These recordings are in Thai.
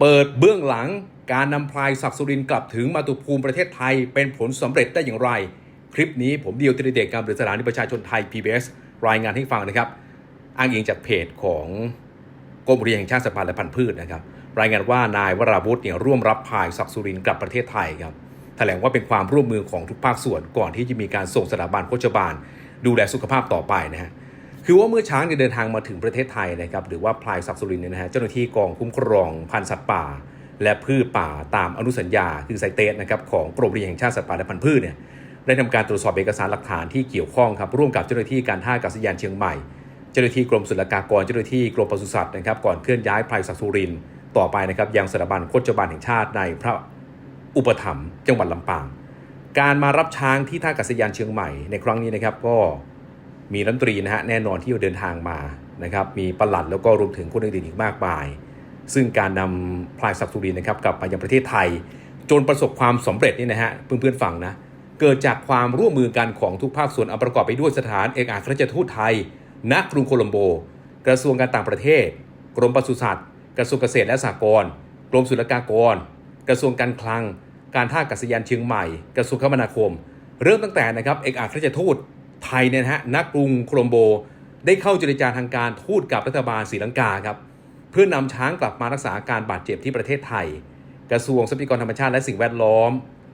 เปิดเบื้องหลังการนำพลายศักดิ์สุรินกลับถึงมาตุภูมิประเทศไทยเป็นผลสำเร็จได้อย่างไร คลิปนี้ผมเดียวติรเดชการบริสถานีประชาชนไทย PBS รายงานให้ฟังนะครับ อ้างอิงจากเพจของกรมอุทยานแห่งชาติสัตว์ป่าและพันธุ์พืชนะครับ รายงานว่านายวราวุฒิเนี่ยร่วมรับพลายศักดิ์สุรินกลับประเทศไทยครับแถลงว่าเป็นความร่วมมือของทุกภาคส่วนก่อนที่จะมีการส่งสถาบันโฆษบาลดูแลสุขภาพต่อไปนะฮะ คือว่าเมื่อช้างเดินทางมาถึงประเทศไทยนะครับหรือว่าพลายศักสุรินเนี่ยนะฮะเจ้าหน้าที่กองคุ้มครองพันธุ์สัตว์ป่า และพืชป่าตามอนุสัญญาคือไซเตสนะครับของกรมอุทยานแห่งชาติสัตว์ป่าและพันธุ์พืชเนี่ยได้ทำการตรวจสอบเอกสารหลักฐานที่เกี่ยวข้องครับร่วมกับเจ้าหน้าที่การท่าอากาศยานเชียงใหม่ เจ้าหน้าที่กรมศุลกากรเจ้าหน้าที่กรมปศุสัตว์นะครับก่อนเคลื่อนย้ายพลายศักสุรินต่อไปนะครับยังสถาบันโคจบาลแห่งชาติในพระอุปถัมภ์จังหวัดลำปาง การมารับช้างที่ท่าอากาศยานเชียงใหม่ในครั้งนี้นะครับก็ มีรัฐมนตรีนะฮะแน่นอนที่เดินทางมานะครับมีปลัดแล้วก็รวมถึงคนอื่นๆอีกมากมาย ซึ่งการนำพลายศักดิ์สุรินทร์นะครับกลับมายังประเทศไทย จนประสบความสำเร็จนี่นะฮะเพื่อนๆฟังนะเกิดจากความร่วมมือกันของทุกภาคส่วนอันประกอบไปด้วยสถานเอกอัครราชทูตไทย ณกรุงโคลัมโบ กระทรวงการต่างประเทศ กรมปศุสัตว์ กระทรวงเกษตรและสหกรณ์กรมศุลกากร กระทรวงการคลัง การท่าอากาศยานเชียงใหม่ กระทรวงคมนาคม เริ่มตั้งแต่นะครับเอกอัครราชทูต ไทยเนี่ยนะฮะณกรุงโคลมโบ ได้เข้าเจรจาทางการทูตกับรัฐบาลศรีลังกาครับเพื่อนำช้างกลับมารักษาอาการบาดเจ็บที่ประเทศไทย กระทรวงทรัพยากรธรรมชาติและสิ่งแวดล้อม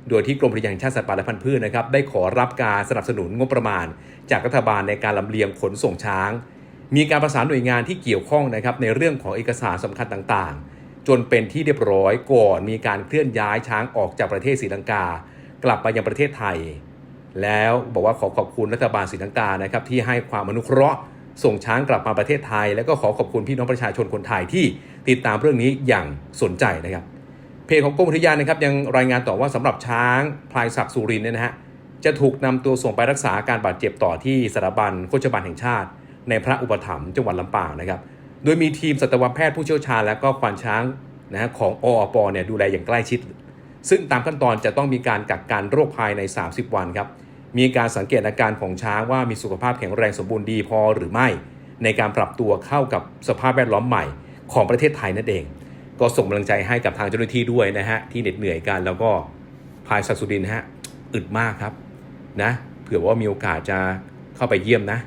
โดยที่กรมอุทยานแห่งชาติสัตว์ป่าและพันธุ์พืชนะครับได้ขอรับการสนับสนุนงบประมาณ จากรัฐบาลในการลำเลียงขนส่งช้าง มีการประสานหน่วยงานที่เกี่ยวข้องนะครับในเรื่องของเอกสารสำคัญต่างๆ จนเป็นที่เรียบร้อยก่อนมีการเคลื่อนย้ายช้างออกจากประเทศศรีลังกา กลับมายังประเทศไทย แล้วบอกว่าขอขอบคุณรัฐบาลศรีลังกานะครับที่ให้ความอนุเคราะห์ส่งช้างกลับมาประเทศไทย แล้วก็ขอขอบคุณพี่น้องประชาชนคนไทยที่ติดตามเรื่องนี้อย่างสนใจนะครับ เพจของกรมอุทยานนะครับยังรายงานต่อว่าสำหรับช้างพลายศักดิ์สุรินเนี่ยนะฮะจะถูกนำตัวส่งไปรักษาการบาดเจ็บต่อที่สถาบันโฆษบาลแห่งชาติ ในพระอุปถัมภ์จังหวัดลำปางนะครับ โดยมีทีมสัตวแพทย์ผู้เชี่ยวชาญ และก็ควานช้างนะฮะของออปเนี่ยดูแลอย่างใกล้ชิด ซึ่งตามขั้นตอนจะต้องมีการกักกันโรคภายใน 30 วันครับ มีการสังเกตอาการของช้างว่ามีสุขภาพแข็งแรงสมบูรณ์ดีพอหรือไม่ ในการปรับตัวเข้ากับสภาพแวดล้อมใหม่ของประเทศไทยนั่นเอง ก็ส่งกำลังใจให้กับทางเจ้าหน้าที่ด้วยนะฮะที่เหน็ดเหนื่อยกันแล้วก็พายศักดิ์สุรินฮะอึดมากครับนะเผื่อว่ามีโอกาสจะเข้าไปเยี่ยมนะ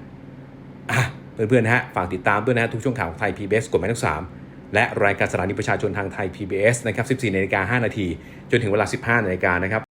ะเพื่อนๆนะฮะฝากติดตามด้วยนะฮะทุกช่วงข่าวของไทย PBS กดหมายเลขสามและรายการสถานีประชาชนทางไทย PBS นะครับ 14นาฬิกา5นาทีจนถึงเวลา 15นาฬิกานะครับ